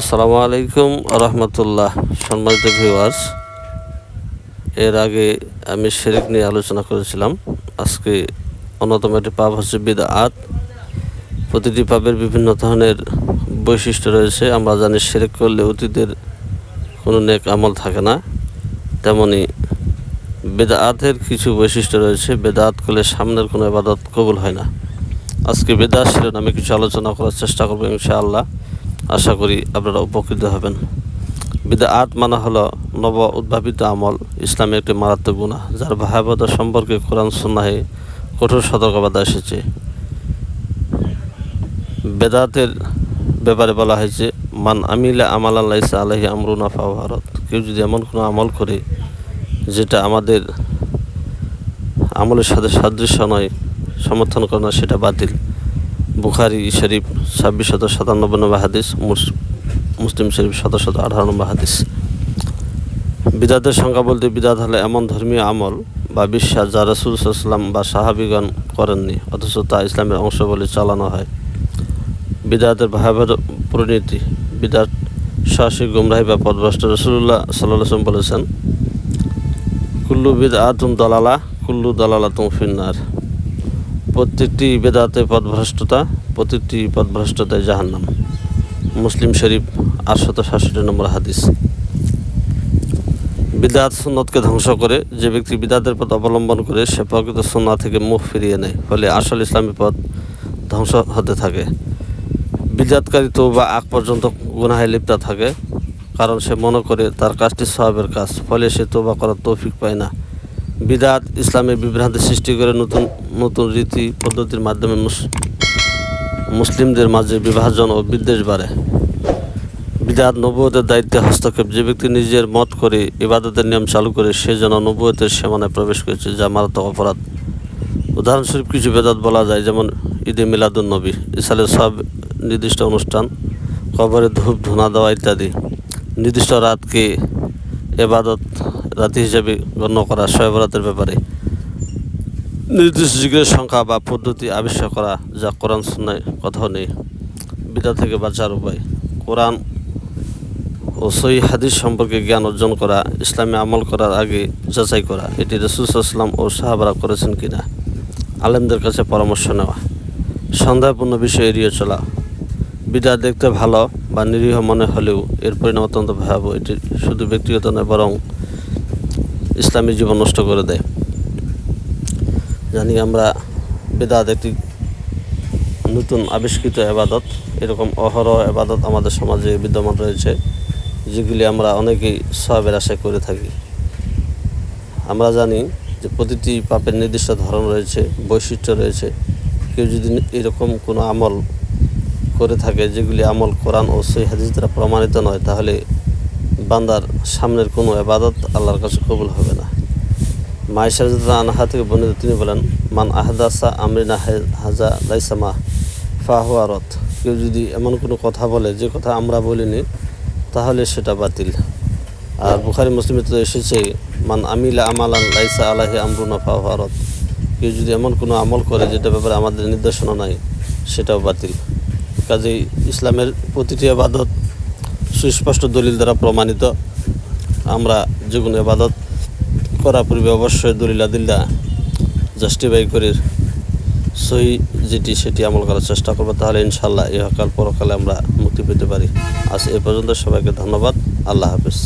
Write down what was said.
আসসালামু আলাইকুম রহমতুল্লাহ। সম্মানিত ভিউয়ার্স এর আগে আমি শেরেক নিয়ে আলোচনা করেছিলাম। আজকে অন্যতম একটি পাপ হচ্ছে বিদআত। প্রতিটি পাপের বিভিন্ন ধরনের বৈশিষ্ট্য রয়েছে। আমরা জানি শেরেক করলে অতীতের কোনো নেক আমল থাকে না। তেমনি বেদাতের কিছু বৈশিষ্ট্য রয়েছে। বেদাত করলে সামনের কোনো আবাদত কবুল হয় না। আজকে বেদাত শিরোনামে কিছু আলোচনা করার চেষ্টা করব ইনশাআল্লাহ। আশা করি আপনারা উপকৃত হবেন। বিদাত মানা হলো নব উদ্ভাবিত আমল, ইসলামের একটি মারাত্মক গুণা যার ভয়াবহতা সম্পর্কে কোরআন সুন্নাহে কঠোর সতর্কবার্তা এসেছে। বেদাতের ব্যাপারে বলা হয়েছে, মান আমিলা আমাল আল্লাহ আলহি আমরুনা ভারত কেউ যদি এমন কোনো আমল করে, যেটা আমাদের আমলের সাথে সাদৃশ্য নয়, সমর্থন করে না, সেটা বাতিল। বুখারি শরীফ ছাব্বিশ শত সাতানব্বই নম্বর হাদিস, মুস- মুসলিম শরীফ শত শত আঠারো নম্বর হাদিস। বিদাতের সংখ্যা বলতে বিদাত হলে এমন ধর্মীয় আমল বা বিশ্বাস যা রসুল সাল্লাম বা সাহাবিগণ করেননি, অথচ তা ইসলামের অংশ বলে চালানো হয়। বিদাতের ভয়াবহ পরিণতি, বিদাত সাহসিক গুমরাহি বা পদভ্রষ্ট রসুল্লাহ সাল্লাম বলেছেন, কুল্লু বিদ আতুম দলালা, কুল্লু দলালা তুম ফিন্নার। প্রত্যেকটি বেদাতে পদভ্রষ্টতা, প্রতিটি পদভ্রষ্টতায় জাহান্নাম। মুসলিম শরীফ আটশত সাতষট্টি নম্বর হাদিস। বিদাত সুন্নতকে ধ্বংস করে যে ব্যক্তি বিদাতের পথ অবলম্বন করে সে প্রকৃত সুন্না থেকে মুখ ফিরিয়ে নেয়, ফলে আসল ইসলামী পথ ধ্বংস হতে থাকে। বিদাতকারী তো বা আগ পর্যন্ত গুনাহে লিপ্ত থাকে, কারণ সে মনে করে তার কাজটি সহাবের কাজ, ফলে সে তোবা করার তৌফিক পায় না। বিদাত ইসলামে বিভ্রান্তি সৃষ্টি করে নতুন নতুন রীতি পদ্ধতির মাধ্যমে মুস- মুসলিমদের মাঝে বিভাজন ও বিদ্বেষ বাড়ে। বিদাত নবুয়তের দায়িত্বে হস্তক্ষেপ। যে ব্যক্তি নিজের মত করে ইবাদতের নিয়ম চালু করে, সে যেন নবুয়তের সীমানায় প্রবেশ করেছে, যা মারাত্মক অপরাধ। উদাহরণস্বরূপ, কিছু বেদাত বলা যায়, যেমন ঈদে মিলাদুন নবী, ইসালের সব নির্দিষ্ট অনুষ্ঠান, কবরে ধূপ, ধুনা দেওয়া ইত্যাদি। নির্দিষ্ট রাতকে এবাদত রাতি হিসেবে গণ্য করা শয়বরাতের ব্যাপারে নির্দিষ্ট জিজ্ঞের সংখ্যা বা পদ্ধতি আবিষ্কার করা যা কোরআন শুনে কোথাও নেই। বিদা থেকে বাঁচার উপায়। কোরআন ও সই হাদিস সম্পর্কে জ্ঞান অর্জন করা, ইসলামে আমল করার আগে যাচাই করা, এটি রসুলাম ও সাহাবারা করেছেন কিনা? আলেমদের কাছে পরামর্শ নেওয়া। সন্দেহপূর্ণ বিষয় এড়িয়ে চলা। বিদা দেখতে ভালো বা নিরীহ মনে হলেও এর পরিণাম অত্যন্ত ভয়াবহ। এটি শুধু ব্যক্তিগত নয়, বরং ইসলামী জীবন নষ্ট করে দেয়। জানি আমরা বেদাত একটি নতুন আবিষ্কৃত এবাদত এরকম অহরহ এবাদত আমাদের সমাজে বিদ্যমান রয়েছে, যেগুলি আমরা অনেকেই সবের আশায় করে থাকি। আমরা জানি যে প্রতিটি পাপের নির্দিষ্ট ধরন রয়েছে, বৈশিষ্ট্য রয়েছে। কেউ যদি এরকম কোনো আমল করে থাকে যেগুলি আমল কোরআন ও সেই হাদিস দ্বারা প্রমাণিত নয়, তাহলে বান্দার সামনের কোনো এবাদত আল্লাহর কাছে কবুল হবে না। মায়েশার আনহা থেকে বর্ণিত তিনি বলেন, মান আহদাসা আমরিনা হাজা লাইসামা ফাহুয়ারত কেউ যদি এমন কোনো কথা বলে, যে কথা আমরা বলিনি, তাহলে সেটা বাতিল। আর বুখারি মুসলিমে তো এসেছে, মান আমিলা আমালান লাইসা আলাহি আমরুনা ফাহুয়ারত কেউ যদি এমন কোনো আমল করে, যেটা ব্যাপারে আমাদের নির্দেশনা নাই, সেটাও বাতিল। কাজেই ইসলামের প্রতিটি আবাদত সুস্পষ্ট দলিল দ্বারা প্রমাণিত। আমরা যে এবাদত করা পূর্বে অবশ্যই দলিলা দিল্লা জাস্টিফাই করে। সই যেটি সেটি আমল করার চেষ্টা করব, তাহলে ইনশাল্লাহ ইহকাল পরকালে আমরা মুক্তি পেতে পারি। আজ এ পর্যন্ত সবাইকে ধন্যবাদ। আল্লাহ হাফিজ।